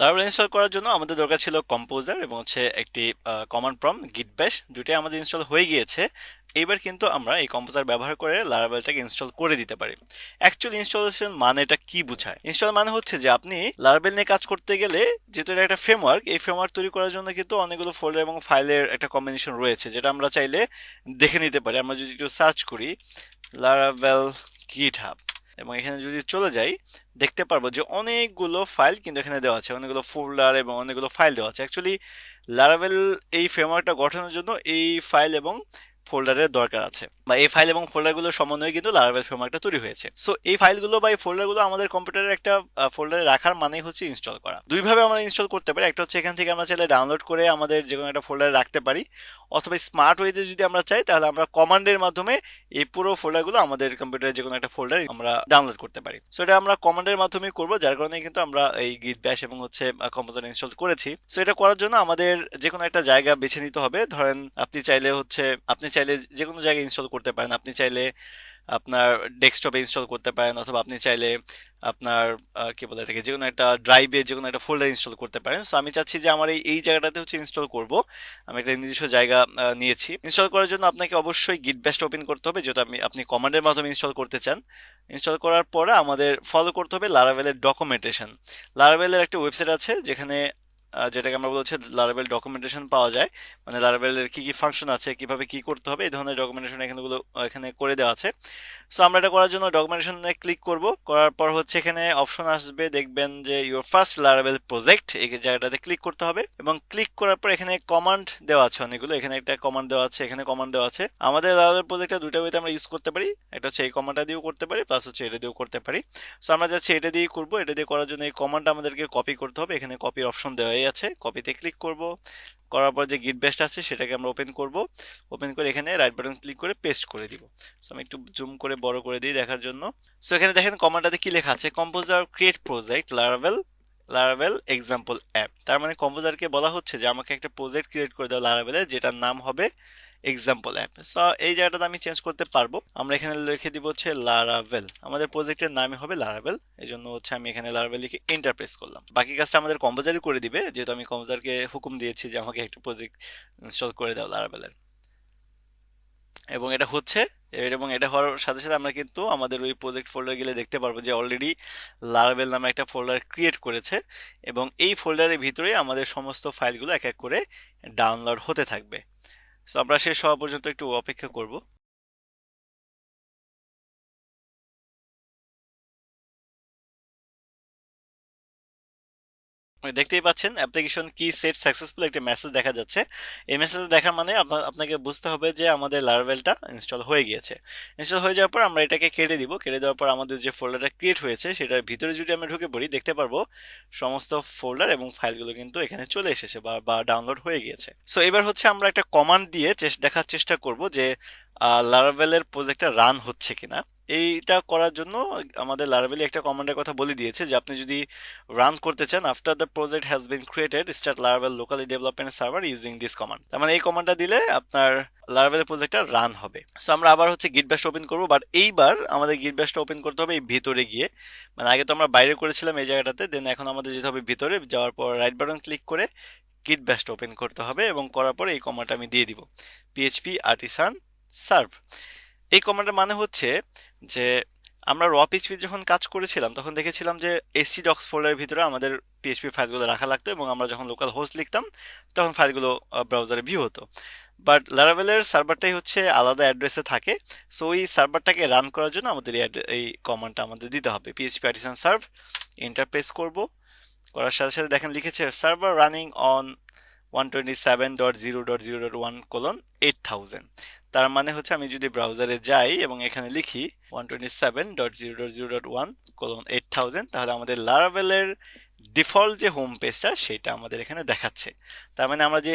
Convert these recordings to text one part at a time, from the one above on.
Laravel install করার জন্য আমাদের দরকার ছিল কম্পোজার এবং হচ্ছে একটি কমান্ড প্রম গিট ব্যাশ দুটাই আমাদের ইনস্টল হয়ে গিয়েছে। এইবার কিন্তু আমরা এই কম্পোজার ব্যবহার করে লারাভেলটাকে ইনস্টল করে দিতে পারি। অ্যাকচুয়ালি ইনস্টলেশন মানে এটা কি বোঝায়? ইনস্টল মানে হচ্ছে যে আপনি লারাভেল নিয়ে কাজ করতে গেলে যেহেতু এটা একটা ফ্রেমওয়ার্ক এই ফ্রেমওয়ার্ক তৈরি করার জন্য কিন্তু অনেকগুলো ফোল্ডার এবং ফাইলের একটা কম্বিনেশন রয়েছে, যেটা আমরা চাইলে দেখে নিতে পারি। আমরা যদি একটু সার্চ করি লারাভেল গিট হাব এবং এখানে যদি চলে যাই, দেখতে পারব যে অনেকগুলো ফাইল কিন্তু এখানে দেওয়া আছে। অনেকগুলো ফোল্ডার এবং অনেকগুলো ফাইল দেওয়া আছে। অ্যাকচুয়ালি লারাভেল এই ফ্রেমওয়ার্কটা গঠনের জন্য এই ফাইল এবং ফোল্ডারের দরকার আছে। বা এই ফাইল এবং ফোল্ডারগুলোর সমন্বয়ে কিন্তু লারাভেল ফ্রেমওয়ার্কটা তৈরি হয়েছে। সো এই ফাইলগুলো বা এই ফোল্ডারগুলো আমাদের কম্পিউটারের একটা ফোল্ডারে রাখার মানেই হচ্ছে ইনস্টল করা। দুইভাবে আমরা ইনস্টল করতে পারি। একটা হচ্ছে এখান থেকে আমরা চাইলে ডাউনলোড করে আমাদের যে কোনো একটা ফোল্ডারে রাখতে পারি। অথবা স্মার্ট ওয়েতে যদি আমরা চাই, তাহলে আমরা কমান্ডের মাধ্যমে এই পুরো ফোল্ডারগুলো আমাদের কম্পিউটারে যে কোনো একটা ফোল্ডারে আমরা ডাউনলোড করতে পারি। সো এটা আমরা কমান্ডের মাধ্যমে করব, যার কারণে কিন্তু আমরা এই গিট ব্যাশ এবং হচ্ছে কম্পোজার ইনস্টল করেছি। সো এটা করার জন্য আমাদের যে কোনো একটা জায়গা বেছে নিতে হবে। ধরেন, আপনি চাইলে হচ্ছে, আপনি চাইলে যে কোনো জায়গায় ইনস্টল করতে পারেন। আপনি চাইলে আপনার ডেস্কটপে ইনস্টল করতে পারেন অথবা আপনি চাইলে আপনার কি বলে এটাকে যে কোনো একটা ড্রাইভে যে কোনো একটা ফোল্ডার ইনস্টল করতে পারেন। সো আমি চাচ্ছি যে আমার এই এই জায়গাটাতে হচ্ছে ইনস্টল করব। আমি একটা নির্দিষ্ট জায়গা নিয়েছি। ইনস্টল করার জন্য আপনাকে অবশ্যই গিট ব্যাস্ট ওপেন করতে হবে যেহেতু আমি, আপনি কমান্ডের মাধ্যমে ইনস্টল করতে চান। ইনস্টল করার পরে আমাদের ফলো করতে হবে লারাভেলের ডকুমেন্টেশন লারাভেলের একটা ওয়েবসাইট আছে, যেখানে যেটাকে আমরা বলছি লারাবেল ডকুমেন্টেশন পাওয়া যায়। মানে লারাবেলের কি কি ফাংশন আছে, কীভাবে কি করতে হবে, এই ধরনের ডকুমেন্টেশন এখানেগুলো এখানে করে দেওয়া আছে। সো আমরা এটা করার জন্য ডকুমেন্টেশনে ক্লিক করব। করার পর হচ্ছে এখানে অপশন আসবে, দেখবেন যে ইউর ফার্স্ট লারাবেল প্রজেক্ট এই জায়গাটাতে ক্লিক করতে হবে। এবং ক্লিক করার পর এখানে কমান্ড দেওয়া আছে অনেকগুলো। এখানে একটা কমান্ড দেওয়া আছে, এখানে কমান্ড দেওয়া আছে। আমাদের লারাবেল প্রজেক্টটা দুইটা ওয়েতে আমরা ইউজ করতে পারি। একটা হচ্ছে এই কমান্ডটা দিয়েও করতে পারি প্লাস হচ্ছে এটা দিয়েও করতে পারি। সো আমরা যাচ্ছি এটা দিয়েই করব। এটা দিয়ে করার জন্য এই কমান্ডটা আমাদেরকে কপি করতে হবে। এখানে কপির অপশন দেওয়াই আছে কপিতে ক্লিক করব। করার পর যে গিট বেস্ট আছে সেটাকে আমরা ওপেন করব। ওপেন করে এখানে রাইট বাটন ক্লিক করে পেস্ট করে দিব। সো আমি একটু জুম করে বড় করে দিই দেখার জন্য। সো এখানে দেখেন কমান্ডাতে কি লেখা আছে? Composer create project laravel laravel example app তার মানে কম্পোজারকে বলা হচ্ছে যে আমাকে একটা প্রজেক্ট ক্রিয়েট করে দেওয়া লারাভেলের যেটার নাম হবে এক্সাম্পল অ্যাপ সো এই জায়গাটাতে আমি চেঞ্জ করতে পারব। আমরা এখানে লিখে দিব হচ্ছে লারাভেল আমাদের প্রজেক্টের নামই হবে লারাভেল এই জন্য হচ্ছে আমি এখানে লারাভেল লিখে ইন্টারপ্রেস করলাম। বাকি কাজটা আমাদের কম্পোজারই করে দিবে। যেহেতু আমি কম্পোজারকে হুকুম দিয়েছি যে আমাকে একটা প্রজেক্ট ইনস্টল করে দাও লারাভেলের এবং এটা হচ্ছে, এবং এটা হওয়ার সাথে সাথে আমরা কিন্তু আমাদের ওই প্রজেক্ট ফোল্ডার গেলে দেখতে পারব যে অলরেডি লারাভেল নামে একটা ফোল্ডার ক্রিয়েট করেছে। এবং এই ফোল্ডারের ভিতরে আমাদের সমস্ত ফাইলগুলো এক এক করে ডাউনলোড হতে থাকবে। আমরা শেষ হওয়া পর্যন্ত একটু অপেক্ষা করব। দেখতেই পাচ্ছেন অ্যাপ্লিকেশন কি সেট সাকসেসফুল একটা মেসেজ দেখা যাচ্ছে। এই মেসেজ দেখার মানে আপনাকে বুঝতে হবে যে আমাদের লারভেলটা ইনস্টল হয়ে গিয়েছে। ইনস্টল হয়ে যাওয়ার পর আমরা এটাকে কেটে দিব। কেটে দেওয়ার পর আমাদের যে ফোল্ডারটা ক্রিয়েট হয়েছে, সেটার ভিতরে যদি আমরা ঢুকে পড়ি, দেখতে পারব সমস্ত ফোল্ডার এবং ফাইলগুলো কিন্তু এখানে চলে এসেছে বা বা ডাউনলোড হয়ে গিয়েছে। সো এবার হচ্ছে আমরা একটা কমান্ড দিয়ে দেখার চেষ্টা করব যে লারাভেলের প্রজেক্টটা রান হচ্ছে কিনা। এইটা করার জন্য আমাদের লারাভেলি একটা কমান্ডের কথা বলে দিয়েছে যে আপনি যদি রান করতে চান after the project has been created start laravel locally development server using this command তার মানে এই কমান্ডটা দিলে আপনার লারাভেল প্রজেক্টটা রান হবে। সো আমরা আবার হচ্ছে গিট ব্যাস্ট ওপেন করব বাট এইবার আমাদের গিট ব্যাস্টটা ওপেন করতে হবে এই ভিতরে গিয়ে। মানে আগে তো আমরা বাইরে করেছিলাম এই জায়গাটাতে দেন এখন আমাদের যেতে হবে ভিতরে, যাওয়ার পর রাইট বাটন ক্লিক করে গিট ব্যাস্ট ওপেন করতে হবে এবং করার পর এই কমান্ডটা আমি দিয়ে দিব। পিএইচপি আর্টিসান সার্ভ এই কমান্ডের মানে হচ্ছে যে, আমরা র পিএইচপি যখন কাজ করেছিলাম, তখন দেখেছিলাম যে এসসি ডক্স ফোল্ডারের ভিতরে আমাদের পিএইচপি ফাইলগুলো রাখা লাগতো এবং আমরা যখন লোকাল হোস্ট লিখতাম, তখন ফাইলগুলো ব্রাউজারে ভিউ হতো। বাট লারাভেলের সার্ভারটাই হচ্ছে আলাদা অ্যাড্রেসে থাকে সো ওই সার্ভারটাকে রান করার জন্য আমাদের এই কমান্ডটা আমাদের দিতে হবে। পিএইচপি আর্টিসান সার্ভ ইন্টারপ্রেস করব, করার সাথে সাথে দেখেন লিখেছে server running on one twenty seven dot zero dot zero dot one colon eight thousand তার মানে হচ্ছে আমি যদি ব্রাউজারে যাই এবং এখানে লিখি one twenty seven dot zero dot zero dot one colon eight thousand তাহলে আমাদের লারাভেলের ডিফল্ট যে হোম পেজটা সেটা আমাদের এখানে দেখাচ্ছে। তার মানে আমরা যে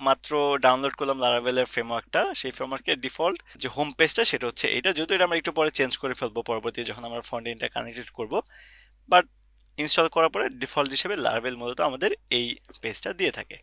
মাত্র ডাউনলোড করলাম লারাভেলের ফ্রেমওয়ার্কটা সেই ফ্রেমওয়ার্কের ডিফল্ট যে হোম পেজটা সেটা হচ্ছে এটা। যেহেতু এটা আমরা একটু পরে চেঞ্জ করে ফেলব পরবর্তী যখন আমরা ফ্রন্ট এন্ডটা কানেক্টেড করব। বাট ইনস্টল করার পরে ডিফল্ট হিসেবে লারাভেল মূলত আমাদের এই পেজটা দিয়ে থাকে।